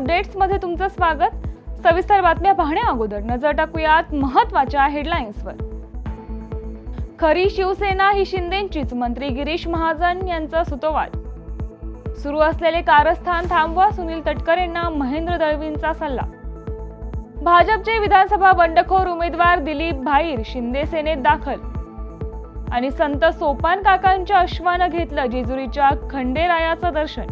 अपडेट्समध्ये तुमचं स्वागत. सविस्तर बातम्या पाहण्या अगोदर. नजर टाकूयात महत्त्वाच्या हेडलाईन्सवर खरी शिवसेना ही शिंदेचीच मंत्री गिरीश महाजन यांचा सुतोवाद सुरू असलेले कारस्थान थांबवा सुनील तटकरेंना महेंद्र दळवींचा सल्ला. भाजपचे विधानसभा बंडखोर उमेदवार दिलीप भाईर शिंदे सेनेत दाखल. आणि संत सोपान काकांच्या अश्वानं घेतलं जेजुरीच्या खंडेरायाचं दर्शन.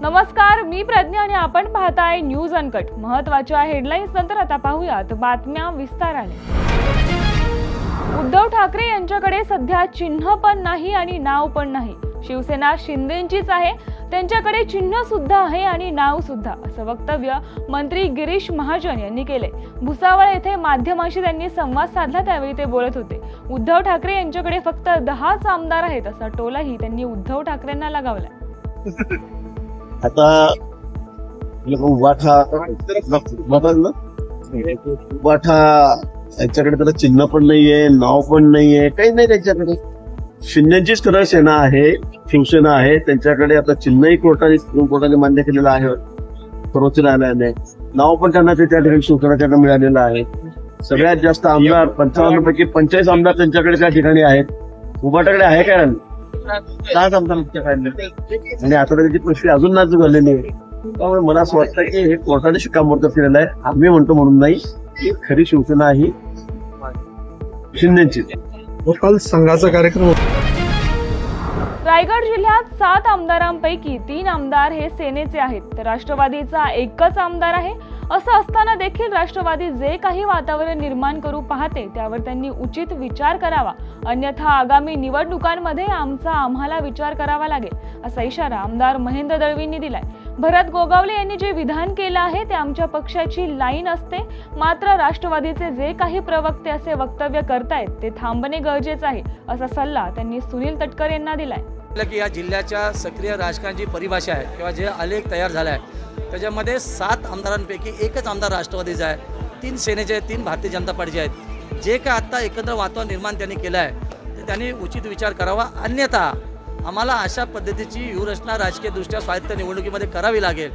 नमस्कार मी प्रज्ञा आणि आपण पाहताय न्यूज अनकट. महत्त्वाच्या हेडलाईन्स नंतर आता पाहूयात. बातम्या विस्ताराने. उद्धव ठाकरे यांच्याकडे सध्या चिन्ह पण नाही आणि नाव पण नाही. शिवसेना शिंदेचीच आहे. त्यांच्याकडे चिन्ह सुद्धा आहे आणि नाव सुद्धा असं वक्तव्य मंत्री गिरीश महाजन यांनी केले भुसावळ येथे माध्यमांशी त्यांनी संवाद साधला त्यावेळी ते बोलत होते. उद्धव ठाकरे यांच्याकडे फक्त दहाच आमदार आहेत असा टोलाही त्यांनी उद्धव ठाकरेंना लगावला आता उभाठा उबाठा ना? उबाठा यांच्याकडे त्याला चिन्ह पण नाहीये नाव पण नाहीये काही नाही त्यांच्याकडे. शिंदेचीच खरं सेना आहे शिवसेना आहे त्यांच्याकडे आता चिन्हही कोर्टाने सुप्रीम कोर्टाने मान्य केलेलं आहे. सर्वोच्च न्यायालयाने. नाव पण त्यांना ते त्या ठिकाणी शिवसेना त्यांना मिळालेलं आहे. सगळ्यात जास्त आमदार पंचावन्न पैकी पंचेचाळीस आमदार त्यांच्याकडे त्या ठिकाणी आहेत. उबाटाकडे आहे काय काय आमदार त्यांच्याकडे आणि आता त्याची प्रश्न अजून नाजूक झालेली आहे त्यामुळे मला असं वाटतं की हे कोर्टाने शिक्कामोर्तब केलेलं आहे. आम्ही म्हणतो म्हणून नाही. खरी शिवसेना ही शिंदेची. काल संघाचा कार्यक्रम. होता. रायगड जिल्ह्यात सात आमदारांपैकी तीन आमदार हे सेनेचे आहेत. तर राष्ट्रवादीचा एकच आमदार आहे. असं असताना देखील राष्ट्रवादी जे काही वातावरण निर्माण करू पाहते त्यावर त्यांनी उचित विचार करावा. अन्यथा आगामी निवडणुकांमध्ये आमचा आम्हाला विचार करावा लागेल असा इशारा आमदार महेंद्र दळवींनी दिलाय. भरत गोगावले यांनी जे विधान केलं आहे ते आमच्या पक्षाची लाईन असते. मात्र राष्ट्रवादीचे जे काही प्रवक्ते असे वक्तव्य करतायत ते थांबणे गरजेचं आहे असा सल्ला त्यांनी सुनील तटकर यांना दिलाय. की या जिल्ह्याच्या सक्रिय राजकारणाची परिभाषा आहे किंवा जे आलेख तयार झाला आहे त्याच्यामध्ये सात आमदारांपैकी एकच आमदार राष्ट्रवादीचा आहे. तीन सेनेचे आहेत तीन भारतीय जनता पार्टीचे आहेत. जे काय आत्ता एकत्र वातावरण निर्माण त्यांनी केलं आहे ते त्यांनी उचित विचार करावा. अन्यथा आम्हाला अशा पद्धतीची व्यूहरचना राजकीयदृष्ट्या स्वायत्त निवडणुकीमध्ये करावी लागेल.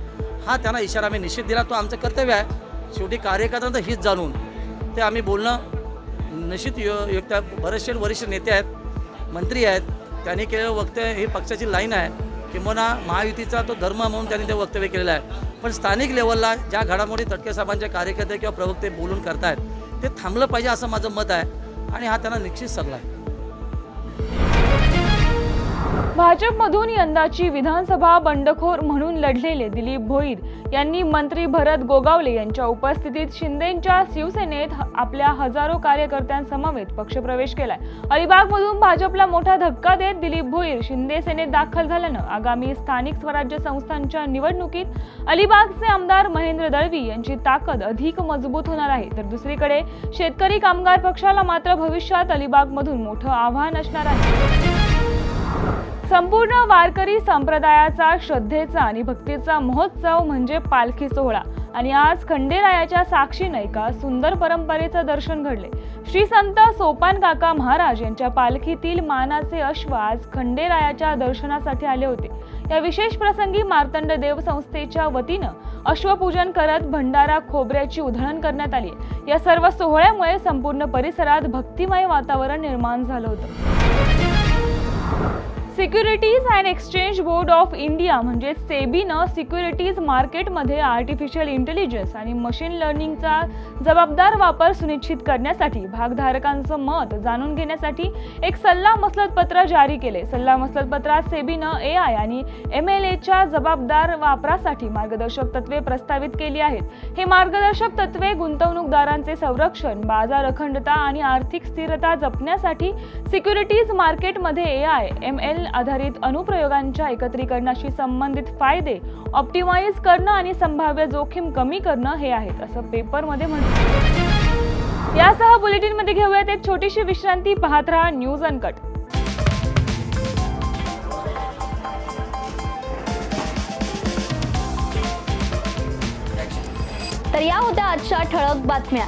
हा त्यांना इशारा आम्ही निश्चित दिला. तो आमचं कर्तव्य आहे. शेवटी कार्यकर्त्यांचं हित जाणून ते आम्ही बोलणं निश्चित यो योग्य बरेचसे वरिष्ठ नेते आहेत मंत्री आहेत त्यांनी केलेलं वक्तव्य ही पक्षाची लाईन आहे. किंबहुना महायुतीचा तो धर्म म्हणून त्यांनी ते वक्तव्य केलेलं आहे. पण स्थानिक लेवलला ज्या घडामोडी तटके साहेबांचे कार्यकर्ते किंवा प्रवक्ते बोलून करतायत ते थांबलं पाहिजे असं माझं मत आहे आणि हा त्यांना निश्चित सल्ला आहे. भाजपमधून यंदाची विधानसभा बंडखोर म्हणून लढलेले दिलीप भोईर यांनी मंत्री भरत गोगावले यांच्या उपस्थितीत शिंदेच्या शिवसेनेत ह- आपल्या हजारो कार्यकर्त्यांसमवेत पक्षप्रवेश केलाय. अलिबागमधून भाजपला मोठा धक्का देत दिलीप भोईर शिंदे सेनेत दाखल झाल्यानं आगामी स्थानिक स्वराज्य संस्थांच्या निवडणुकीत अलिबागचे आमदार महेंद्र दळवी यांची ताकद अधिक मजबूत होणार आहे. तर दुसरीकडे शेतकरी कामगार पक्षाला मात्र भविष्यात अलिबागमधून मोठं आव्हान असणार आहे. संपूर्ण वारकरी संप्रदायाचा श्रद्धेचा आणि भक्तीचा महोत्सव म्हणजे पालखी सोहळा. आणि आज खंडेरायाच्या साक्षीने एका सुंदर परंपरेचं दर्शन घडले. श्री संत सोपान काका महाराज यांच्या पालखीतील मानाचे अश्व आज खंडेरायाच्या दर्शनासाठी आले होते. या विशेष प्रसंगी मार्तंड देव संस्थेच्या वतीनं अश्वपूजन करत भंडारा खोबऱ्याची उधळण करण्यात आली. या सर्व सोहळ्यामुळे संपूर्ण परिसरात भक्तिमय वातावरण निर्माण झालं होतं. Securities and exchange board of India म्हणजे सेबीनं सिक्युरिटीज मार्केटमध्ये आर्टिफिशियल इंटेलिजन्स आणि मशीन लर्निंगचा जबाबदार वापर सुनिश्चित करण्यासाठी भागधारकांचं मत जाणून घेण्यासाठी एक सल्ला मसलतपत्र जारी केले. सल्ला मसलतपत्रात सेबीनं ए आय आणि एम एल एच्या जबाबदार वापरासाठी मार्गदर्शक तत्वे प्रस्तावित केली आहेत. हे मार्गदर्शक तत्वे गुंतवणूकदारांचे संरक्षण बाजार अखंडता आणि आर्थिक स्थिरता जपण्यासाठी सिक्युरिटीज मार्केटमध्ये A I M L model आधारित अनुप्रयोगांच्या एकत्रीकरणाशी संबंधित फायदे ऑप्टिमाइज करणं आणि संभाव्य जोखीम कमी करणं हे आहेत असं पेपरमध्ये म्हटलं. यासह बुलेटिनमध्ये घेऊयात एक छोटीशी विश्रांती पाहत राहा न्यूज अनकट. तर या होत्या आजच्या ठळक बातम्या.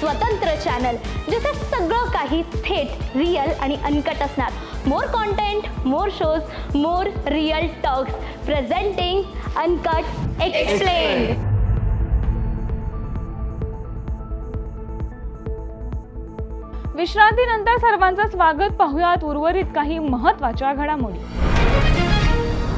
स्वतंत्र चॅनल जिथे सगळं काही थेट रिअल आणि अनकट असणार. More content more shows more real talks presenting uncut explain विश्रांतीनंतर सर्वांचं स्वागत. पाहुयात उर्वरित काही महत्त्वाच्या घडामोडी.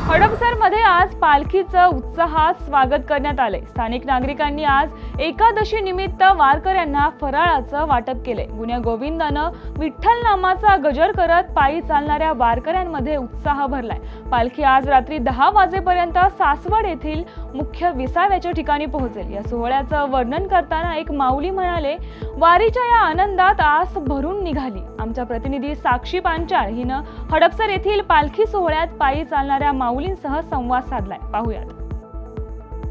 हडपसरमध्ये आज पालखीचं उत्साहात स्वागत करण्यात आले स्थानिक नागरिकांनी आज एकादशी निमित्त वारकऱ्यांना फराळाचं वाटप केले. गुन्ह्या गोविंदानं विठ्ठल नामाचा गजर करत पायी चालणाऱ्या वारकऱ्यांमध्ये उत्साह भरलाय. पालखी आज रात्री दहा वाजेपर्यंत सासवड येथील मुख्य विसाव्याच्या ठिकाणी पोहोचेल. या सोहळ्याचं वर्णन करताना एक माऊली म्हणाले वारीच्या या आनंदात आस भरून निघाली. आमच्या प्रतिनिधी साक्षी पांचाळ हिनं हडपसर येथील पालखी सोहळ्यात पायी चालणाऱ्या माऊलींसह संवाद साधलाय. पाहूयात.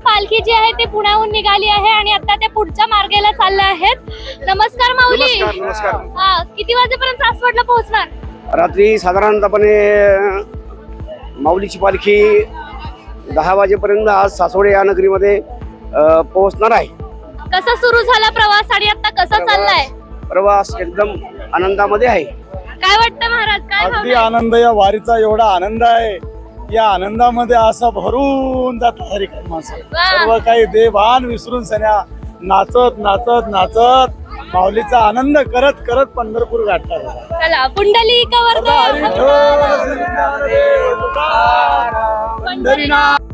पालखी जी आहे ते पुण्याहून निघाली आहे आणि आता त्या पुढच्या मार्गाला चालल्या आहेत. नमस्कार माऊली. नमस्कार हा, किती वाजेपर्यंत सासवडला पोहोचणार? रात्री साधारणतपणे माऊलीची पालखी दहा वाजेपर्यंत आज सासवडे या नगरीमध्ये अ, पोहोचणार आहे. कसा सुरू झाला प्रवास आणि आता कसा चाललाय? प्रवास एकदम आनंदामध्ये आहे. काय वाटतं महाराज? काय अगदी भावना आहे? आनंद या वारीचा एवढा आनंद आहे. या आनंदामध्ये असं भरून काही माणसं. सर्व काही देभान विसरून सन्या नाचत नाचत नाचत माऊलीचा आनंद करत करत पंढरपूर गाठतात चला पंढरीनाथ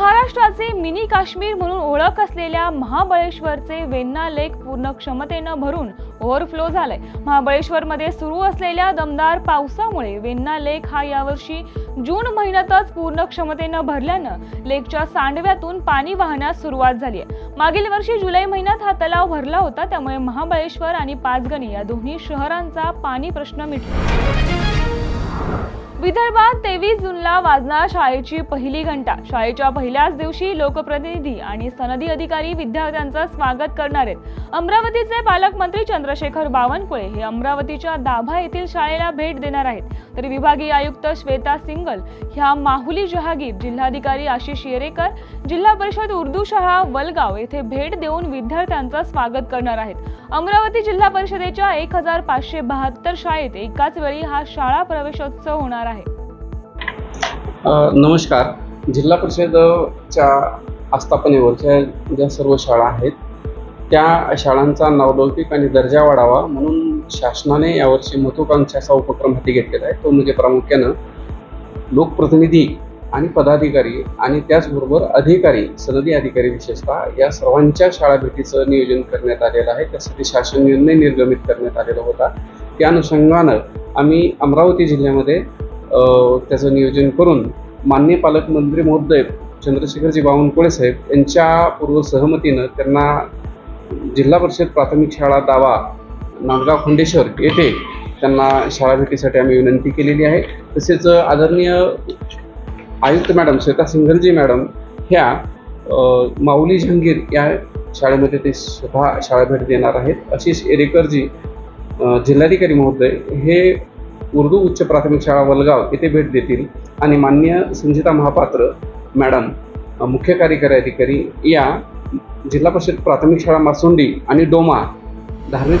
महाराष्ट्राचे मिनी काश्मीर म्हणून ओळख असलेल्या महाबळेश्वरचे वेन्ना लेक पूर्ण क्षमतेनं भरून ओव्हरफ्लो झालाय. महाबळेश्वरमध्ये सुरू असलेल्या दमदार पावसामुळे वेन्ना लेक हा यावर्षी जून महिन्यातच पूर्ण क्षमतेनं भरल्यानं लेकच्या सांडव्यातून पाणी वाहण्यास सुरुवात झाली आहे मागील वर्षी जुलै महिन्यात हा तलाव भरला होता त्यामुळे महाबळेश्वर आणि पाचगणी या दोन्ही शहरांचा पाणी प्रश्न मिटला. विदर्भात तेवीस जूनला वाजणार शाळेची पहिली घंटा. शाळेच्या पहिल्याच दिवशी लोकप्रतिनिधी आणि सनदी अधिकारी विद्यार्थ्यांचं स्वागत करणार आहेत. अमरावतीचे पालकमंत्री चंद्रशेखर बावनकुळे हे अमरावतीच्या दाभा येथील शाळेला भेट देणार आहेत. तर विभागीय आयुक्त श्वेता सिंगल ह्या माहुली जहागीर जिल्हाधिकारी आशिष येरेकर जिल्हा परिषद उर्दू शाळा वलगाव येथे भेट देऊन विद्यार्थ्यांचं स्वागत करणार आहेत. अमरावती जिल्हा परिषदेच्या एक हजार पाचशे बहात्तर शाळेत एकाच वेळी हा शाळा प्रवेशोत्सव होणार नमस्कार. जिल्हा परिषदच्या आस्थापनेवरच्या ज्या सर्व शाळा आहेत त्या शाळांचा नावलौकिक आणि दर्जा वाढावा म्हणून शासनाने यावर्षी महत्वाकांक्षी असा उपक्रम हाती घेतलेला आहे. तो म्हणजे प्रामुख्यानं लोकप्रतिनिधी आणि पदाधिकारी आणि त्याचबरोबर अधिकारी सनदी अधिकारी विशेषतः या सर्वांच्या शाळा भेटीचं नियोजन करण्यात आलेलं आहे. त्यासाठी शासन निर्णय निर्गमित करण्यात आलेला होता. त्या अनुषंगानं आम्ही अमरावती जिल्ह्यामध्ये त्याचं नियोजन करून मान्य पालकमंत्री महोदय चंद्रशेखरजी बावनकुळे साहेब यांच्या पूर्व सहमतीनं त्यांना जिल्हा परिषद प्राथमिक शाळा दावा नांदगाव खंडेश्वर येथे त्यांना शाळा भेटीसाठी आम्ही विनंती केलेली आहे. तसेच आदरणीय आयुक्त मॅडम श्वेता सिंघलजी मॅडम ह्या माऊली जहांगीर या शाळेमध्ये ते स्वतः शाळा भेट देणार आहेत. आशिष एरेकरजी जिल्हाधिकारी महोदय हे उर्दू उच्च प्राथमिक शाळा वलगाव येथे भेट देतील. आणि मान्य संजिता महापात्र मॅडम मुख्य कार्यकारी अधिकारी या जिल्हा परिषद प्राथमिक शाळा मासोंडी आणि डोमा धार्मिक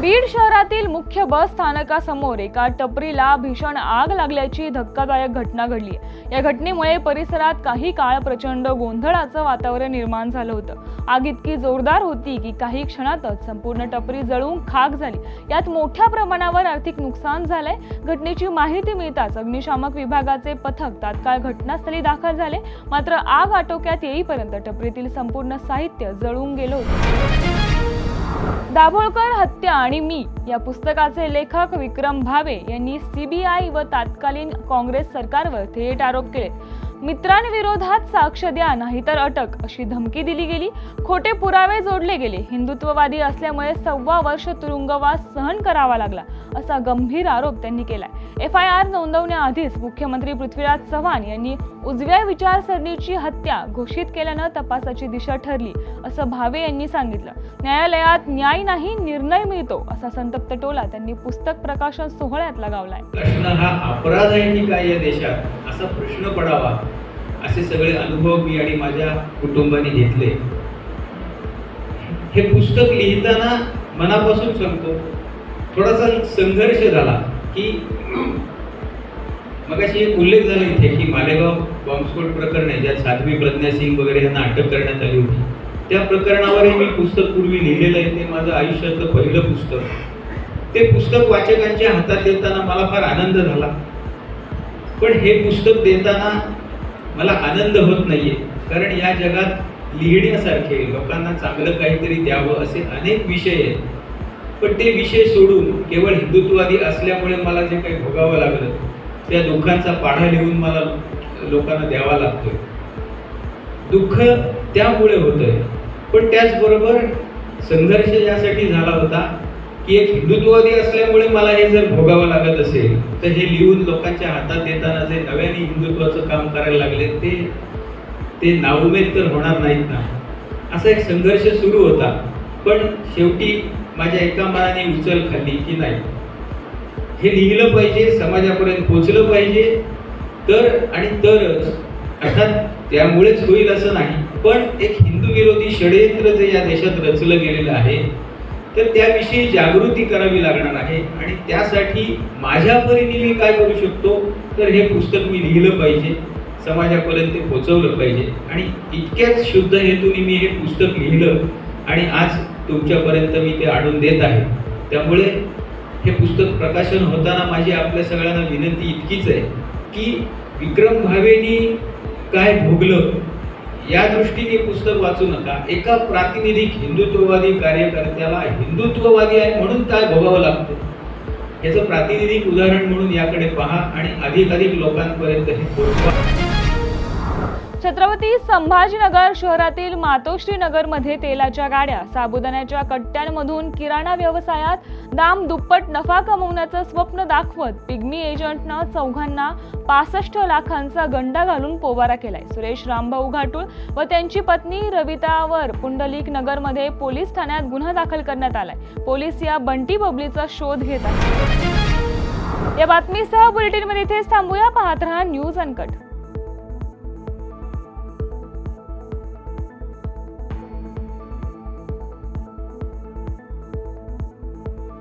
बीड शहरातील मुख्य बस स्थानकासमोर एका टपरीला भीषण आग लागल्याची धक्कादायक घटना घडली या घटनेमुळे परिसरात काही काळ प्रचंड गोंधळाचं वातावरण निर्माण झालं होतं. आग इतकी जोरदार होती की काही क्षणातच संपूर्ण टपरी जळून खाक झाली. यात मोठ्या प्रमाणावर आर्थिक नुकसान झालंय. घटनेची माहिती मिळताच अग्निशामक विभागाचे पथक तात्काळ घटनास्थळी दाखल झाले. मात्र आग आटोक्यात येईपर्यंत टपरीतील संपूर्ण साहित्य जळून गेलं होतं. दाभोळकर हत्या आणि मी या पुस्तकाचे लेखक विक्रम भावे यांनी सीबीआय व तत्कालीन काँग्रेस सरकारवर थेट आरोप केले. मित्रांविरोधात साक्ष द्या नाहीतर अटक अशी धमकी दिली गेली. खोटे पुरावे जोडले गेले. हिंदुत्ववादी असल्यामुळे सव्वा वर्ष तुरुंगवास सहन करावा लागला असा गंभीर आरोप त्यांनी केलाय. एफ आय आर नोंदवण्याआधीच मुख्यमंत्री पृथ्वीराज चव्हाण यांनी उजव्या विचारसरणीची हत्या घोषित केल्यानं तपासाची दिशा ठरली असं भावे यांनी सांगितलं. न्यायालयात न्याय नाही निर्णय मिळतो असा संतप्त टोला त्यांनी पुस्तक प्रकाशन सोहळ्यात लगावलाय. प्रश्न हा अपराध आहे की काय या देशात? असा प्रश्न पडावा. असे सगळे अनुभव मी आणि माझ्या कुटुंबाने घेतले. हे पुस्तक लिहिताना मनापासून सांगतो थोडासा संघर्ष झाला की मग अशी एक उल्लेख झाला इथे की मालेगाव बॉम्बस्फोट प्रकरण आहे ज्यात साध्वी प्रज्ञा सिंग वगैरे यांना अटक करण्यात आली होती. त्या प्रकरणावरही मी पुस्तक पूर्वी लिहिलेलं आहे. ते माझं आयुष्यातलं पहिलं पुस्तक. ते पुस्तक वाचकांच्या हातात देताना मला फार आनंद झाला. पण हे पुस्तक देताना मला आनंद होत नाहीये. कारण या जगात लिहिण्यासारखे लोकांना चांगलं काहीतरी द्यावं असे अनेक विषय आहेत. पण ते विषय सोडून केवळ हिंदुत्ववादी असल्यामुळे मला जे काही भोगावं लागलं त्या दुःखांचा पाढा लिहून मला लोकांना द्यावा लागतोय. दुःख त्यामुळे होतंय. पण त्याचबरोबर संघर्ष यासाठी झाला होता. की एक हिंदुत्ववादी असल्यामुळे मला हे जर भोगावं लागत असेल तर हे लिहून लोकांच्या हातात देताना जे नव्याने हिंदुत्वाचं काम करायला लागले ते ते नाउमेद तर होणार नाहीत ना. असा एक संघर्ष सुरू होता. पण शेवटी माझ्या एका मनाने उचल खाल्ली की नाही. हे लिहिलं पाहिजे समाजापर्यंत पोचलं पाहिजे तर आणि तरच. अर्थात त्यामुळेच होईल असं नाही. पण एक हिंदू विरोधी षडयंत्र जे या देशात रचलं गेलेलं आहे तर त्याविषयी जागृती करावी लागणार आहे. आणि त्यासाठी माझ्या परीने मी काय करू शकतो? तर हे पुस्तक मी लिहिलं पाहिजे. समाजापर्यंत पोचवलं पाहिजे. आणि इतक्याच शुद्ध हेतूने मी हे पुस्तक लिहिलं. आणि आज तुमच्यापर्यंत मी ते आणून देत आहे. त्यामुळे हे पुस्तक प्रकाशन होताना माझी आपल्या सगळ्यांना विनंती इतकीच आहे की विक्रम भावेनी काय भोगलं या दृष्टीने पुस्तक वाचू नका. एका प्रातिनिधिक हिंदुत्ववादी कार्यकर्त्याला हिंदुत्ववादी आहे म्हणून काय भोगावं लागतं? याचं प्रातिनिधिक उदाहरण म्हणून याकडे पहा आणि अधिकाधिक लोकांपर्यंत हे पोहोचवा. छत्रपती संभाजीनगर शहरातील मातोश्री नगरमध्ये तेलाच्या गाड्या साबुदाण्याच्या कट्ट्यांमधून किराणा व्यवसायात दाम दुप्पट नफा कमवण्याचं स्वप्न दाखवत पिग्मी एजंटनं चौघांना पासष्ट लाखांचा गंडा घालून पोबारा केलाय. सुरेश रामभाऊ घाटूळ व त्यांची पत्नी रवितावर पुंडलिक नगरमध्ये पोलीस ठाण्यात गुन्हा दाखल करण्यात आलाय. पोलीस या बंटी बबलीचा शोध घेत आहेत. या बातमीसह बुलेटिनमध्ये इथेच थांबूया. पाहत राहा न्यूज अनकट.